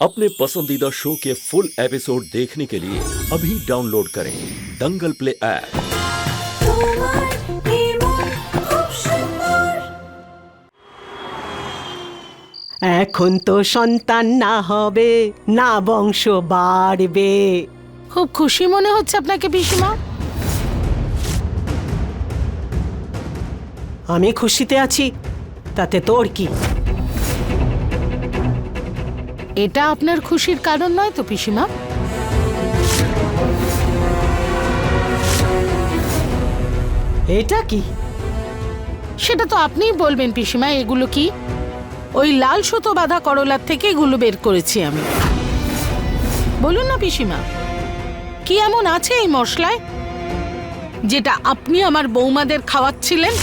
अपने पसंदीदा शो के फुल एपिसोड देखने के लिए अभी डाउनलोड करें दंगल प्ले ऐप তোমার নির্মল খুব সুন্দর এখন তো সন্তান না হবে না বংশ বাড়বে খুব খুশি মনে হচ্ছে আপনাকে পিসিমা আমি খুশিতে আছি তাতে তোর কি এটা আপনার খুশির কারণ নয় তো, পিসিমা? এটা কি? সেটা তো আপনিই বলবেন, পিসিমা, এগুলো কি? ওই লাল সুতো বাঁধা করলার থেকে এগুলো বের করেছি আমি। বলুন না, পিসিমা, কি এমন আছে এই মশলায়? যেটা আপনি আমার বৌমাদের খাওয়াচ্ছিলেন?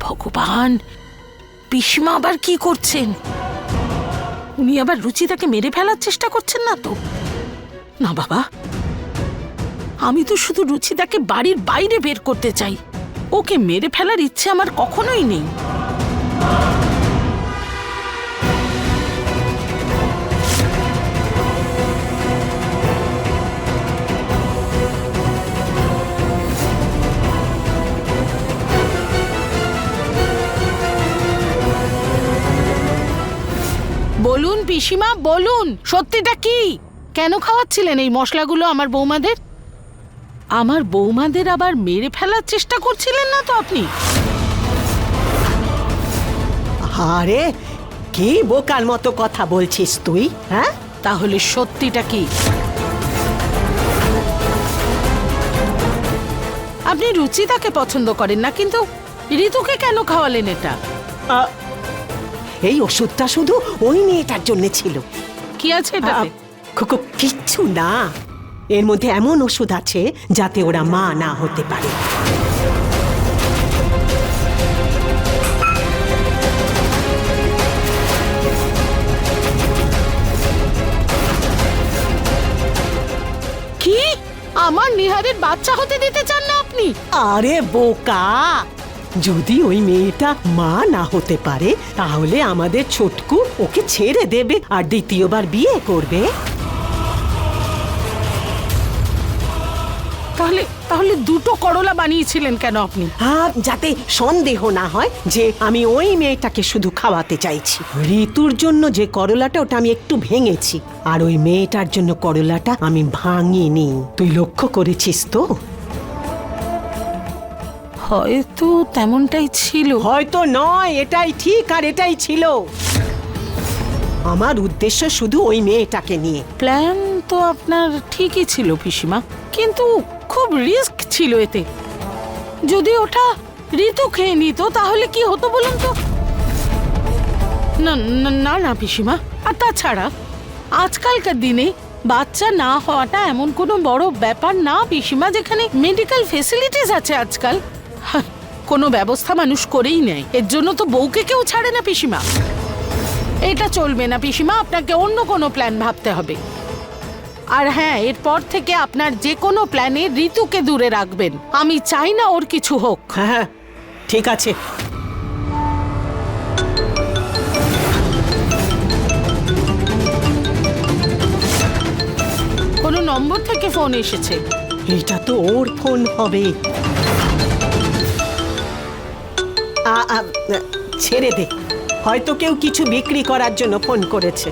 ভগবান, পিসিমা আবার কি করছেন? উনি আবার রুচিতাকে মেরে ফেলার চেষ্টা করছেন না তো? না বাবা, আমি তো শুধু রুচিতাকে বাড়ির বাইরে বের করতে চাই। ওকে মেরে ফেলার ইচ্ছে আমার কখনোই নেই। পিসিমা বলুন সত্যিটা কি? কেন খাওয়াচ্ছিলেন এই মশলাগুলো আমার বৌমাদের? আমার বৌমাদের আবার মেরে ফেলার চেষ্টা করছিলেন না তো আপনি? আরে কি বোকার মতো কথা বলছিস তুই হ্যাঁ? তাহলে সত্যিটা কি? আপনি রুচিতাকে পছন্দ করেন না কিন্তু ঋতুকে কেন খাওয়ালেন এটা? এই ওষুধটা শুধু ওই মেয়েটার জন্য ছিল। কি আছে এটাতে? খুকু কিচ্ছু না। এর মধ্যে এমন ওষুধ আছে যাতে ওরা মা না হতে পারে। কি? আমার নিহারের বাচ্চা হতে দিতে চান না আপনি? আরে বোকা! যদি ওই মেয়েটা মা না হতে পারে তাহলে আমাদের ছোটকু ওকে ছেড়ে দেবে আর দ্বিতীয়বার বিয়ে করবে। তাহলে তাহলে দুটো করলা বানিয়েছিলেন কেন আপনি? আর যাতে সন্দেহ না হয় যে আমি ওই মেয়েটাকে শুধু খাওয়াতে চাইছি। ঋতুর জন্য যে করলাটা ওটা আমি একটু ভেঙেছি আর ওই মেয়েটার জন্য করলাটা আমি ভাঙিনি। তুই লক্ষ্য করেছিস তো? হয়তো তেমনটাই ছিল। হয়তো নয় এটাই ঠিক আর এটাই ছিল। আমার উদ্দেশ্য শুধু ওই মেয়েটাকে নিয়ে। প্ল্যান তো আপনার ঠিকই ছিল পিসিমা। কিন্তু খুব রিস্ক ছিল এতে। যদি ওটা ঋতু খেয়ে নিত তাহলে কি হতো বলুন তো? না না- না না পিসিমা। আর তাছাড়া আজকালকার দিনে বাচ্চা না হওয়াটা এমন কোনো বড় ব্যাপার না পিসিমা যেখানে মেডিকেল ফেসিলিটিস আছে আজকাল। কোনো ব্যবস্থা মানুষ করেই নেয়। এর জন্য তো বউকে কেউ ছাড়ে না পিসিমা। এটা চলবে না পিসিমা আপনাকে অন্য কোনো প্ল্যান ভাবতে হবে। আর হ্যাঁ এরপর থেকে আপনার যে কোনো প্ল্যানে ঋতুকে দূরে রাখবেন। আমি চাই না ওর কিছু হোক। হ্যাঁ হ্যাঁ ঠিক আছে। কোনো নম্বর থেকে ফোন এসেছে। এটা তো ওর ফোন হবে। ছেড়ে দে। হয়তো কেউ কিছু বিক্রি করার জন্য ফোন করেছে।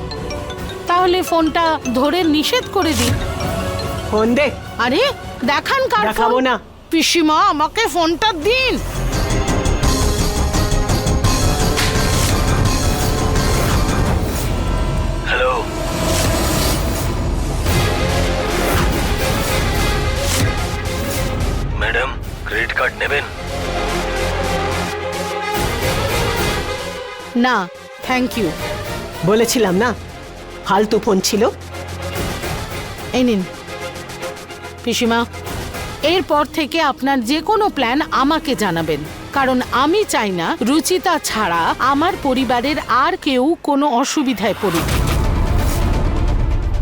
তাহলে ফোনটা ধরে নিষেধ করে দিন। ফোন দে। আরে দেখান কার দেখাবো না। পিসিমা আমাকে ফোনটা দিন। না থ্যাংক ইউ বলেছিলাম না? ফালতু ফোন ছিল। এই নিন। পিসিমা এরপর থেকে আপনার যে কোনো প্ল্যান আমাকে জানাবেন। কারণ আমি চাই না রুচিতা ছাড়া আমার পরিবারের আর কেউ কোনো অসুবিধায় পড়ুক।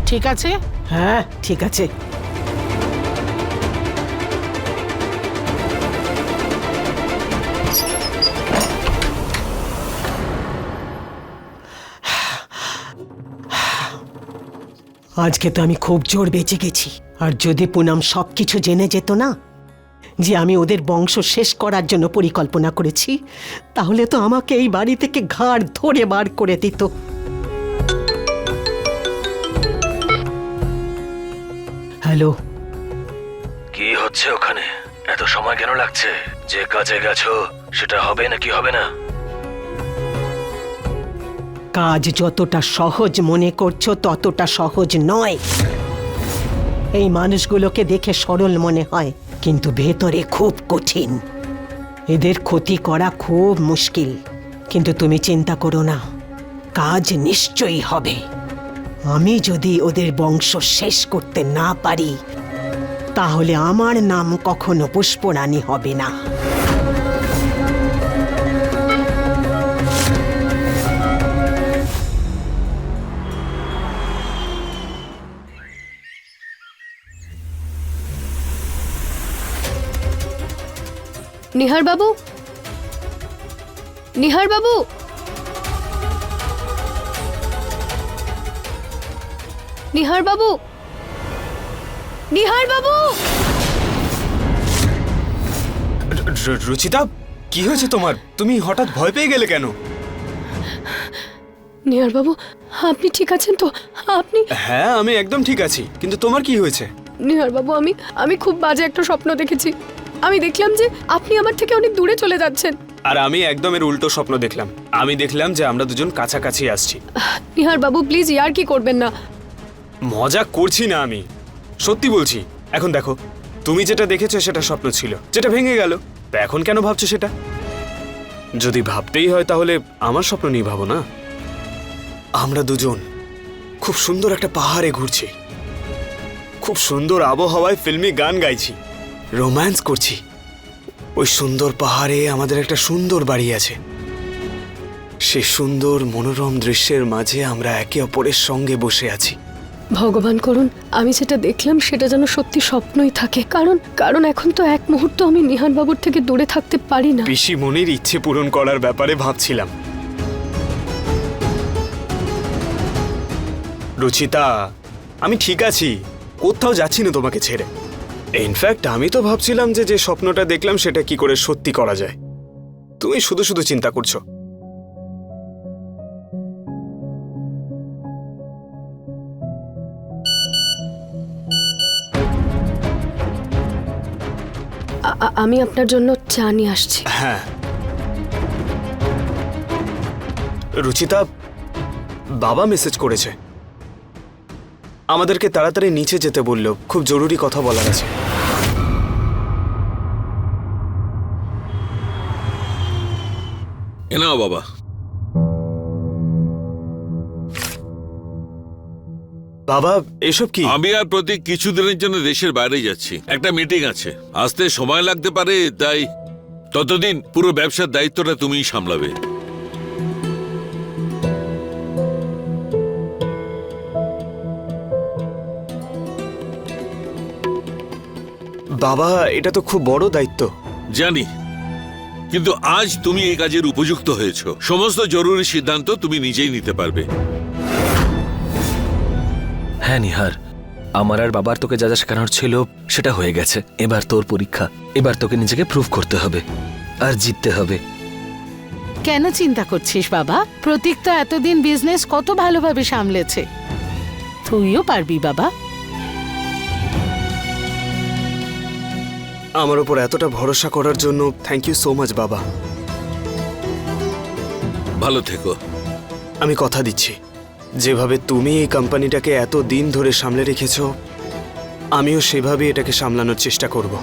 ঠিক আছে? হ্যাঁ ঠিক আছে। আজকে তো আমি খুব জোর বেঁচে গেছি। আর যদি পুনাম সব কিছু জেনে যেত না যে আমি ওদের বংশ শেষ করার জন্য পরিকল্পনা করেছি, তাহলে তো আমাকে এই বাড়ি থেকে ঘাড় ধরে বার করে দিত। হ্যালো। কি হচ্ছে ওখানে? এত সময় কেন লাগছে? যে কাজে গেছো, সেটা হবে নাকি হবে না? কাজ যতটা সহজ মনে করছ, ততটা সহজ নয়। এই মানুষগুলোকে দেখে সরল মনে হয়, কিন্তু ভেতরে খুব কঠিন। এদের ক্ষতি করা খুব মুশকিল, কিন্তু তুমি চিন্তা করো না, কাজ নিশ্চয়ই হবে। আমি যদি ওদের বংশ শেষ করতে না পারি, তাহলে আমার নাম কখনো পুষ্পরানী হবে না। নিহার বাবু নিহার বাবু নিহার বাবু নিহার বাবু র- র- রুচিতা কি হয়েছে তোমার? তুমি হঠাৎ ভয় পেয়ে গেলে কেন? নিহার বাবু আপনি ঠিক আছেন তো? আপনি হ্যাঁ আমি একদম ঠিক আছি। কিন্তু তোমার কি হয়েছে? নিহার বাবু আমি আমি খুব বাজে একটা স্বপ্ন দেখেছি। আমি দেখলাম যে আপনি আমার থেকে অনেক দূরে চলে যাচ্ছেন। আর আমি একদম এর উল্টো স্বপ্ন দেখলাম। আমি দেখলাম যে আমরা দুজন কাছাকাছি আসছি। নিহার বাবু প্লিজ ইয়ার কি করবেন না? মজা করছি না আমি। সত্যি বলছি এখন দেখো তুমি যেটা দেখেছ সেটা স্বপ্ন ছিল যেটা ভেঙে গেল। তা এখন কেন ভাবছ সেটা? যদি ভাবতেই হয় তাহলে আমার স্বপ্ন নিয়ে ভাবো না? আমরা দুজন খুব সুন্দর একটা পাহাড়ে ঘুরছি। খুব সুন্দর আবহাওয়ায় ফিল্মি গান গাইছি। রোম্যান্স করছি। ওই সুন্দর পাহাড়ে আমাদের একটা সুন্দর বাড়ি আছে। সে সুন্দর মনোরম দৃশ্যের মাঝে আমরা একে অপরের সঙ্গে বসে আছি। ভগবান করুন আমি যেটা দেখলাম সেটা যেন সত্যি স্বপ্নই থাকে। কারণ কারণ এখন তো এক মুহূর্ত আমি নিহান বাবুর থেকে দূরে থাকতে পারি না। পিসি মনির ইচ্ছে পূরণ করার ব্যাপারে ভাবছিলাম। রুচিতা আমি ঠিক আছি। কোথাও যাচ্ছি না তোমাকে ছেড়ে। ইনফ্যাক্ট আমি তো ভাবছিলাম যে যে স্বপ্নটা দেখলাম সেটা কি করে সত্যি করা যায়। তুমি শুধু শুধু চিন্তা করছ। আমি আপনার জন্য চা নিয়ে আসছি। হ্যাঁ। রুচিতা বাবা মেসেজ করেছে। আমাদেরকে তাড়াতাড়ি নিচে যেতে বলল। খুব জরুরি কথা বলার আছে। এ নাও বাবা। বাবা এসব কি? আমি আর প্রতীক কিছুদিনের জন্য দেশের বাইরে যাচ্ছি। একটা মিটিং আছে। আসতে সময় লাগতে পারে তাই ততদিন পুরো ব্যবসার দায়িত্বটা তুমিই সামলাবে। বাবা এটা তো খুব বড় দায়িত্ব। জানি। কিন্তু আজ তুমি এই কাজের উপযুক্ত হয়েছ। সমস্ত জরুরি সিদ্ধান্ত তুমি নিজেই নিতে পারবে। হ্যাঁ নিহার। আমার আর বাবার তোকে যা যা শেখানোর ছিল সেটা হয়ে গেছে। এবার তোর পরীক্ষা। এবার তোকে নিজেকে প্রুভ করতে হবে। আর জিততে হবে। কেন চিন্তা করছিস বাবা? প্রতীক তো এতদিন বিজনেস কত ভালোভাবে সামলেছে। তুইও পারবি বাবা। আমার উপর এতটা ভরসা করার জন্য থ্যাংক ইউ সো মাচ বাবা। ভালো থেকো। আমি কথা দিচ্ছি। যেভাবে তুমি এই কোম্পানিটাকে এত দিন ধরে সামলে রেখেছ আমিও সেভাবে এটাকে সামলানোর চেষ্টা করব।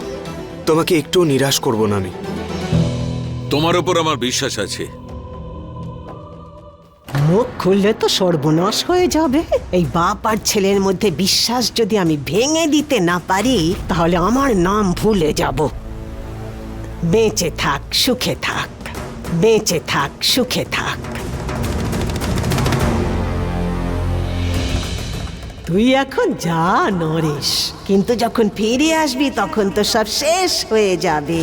তোমাকে একটু নিরাশ করব না আমি। তোমার ওপর আমার বিশ্বাস আছে। মুখ খুললে তো সর্বনাশ হয়ে যাবে। এই বাপ আর ছেলের মধ্যে বিশ্বাস যদি আমি ভেঙে দিতে না পারি, তাহলে আমার নাম ভুলে যাব। বেঁচে থাক, সুখে থাক। বেঁচে থাক, সুখে থাক। তুই এখন যা নরেশ কিন্তু যখন ফিরে আসবি, তখন তো সব শেষ হয়ে যাবে।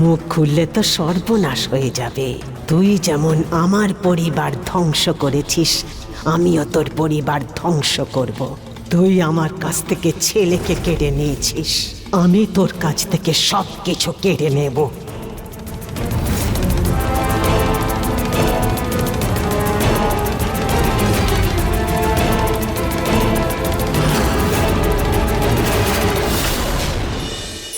মুখ খুললে তো সর্বনাশ হয়ে যাবে। তুই যেমন আমার পরিবার ধ্বংস করেছিস, আমিও তোর পরিবার ধ্বংস করব। তুই আমার কাছ থেকে ছেলেকে কেড়ে নিয়েছিস, আমি তোর কাছ থেকে সব কিছু কেড়ে নেব।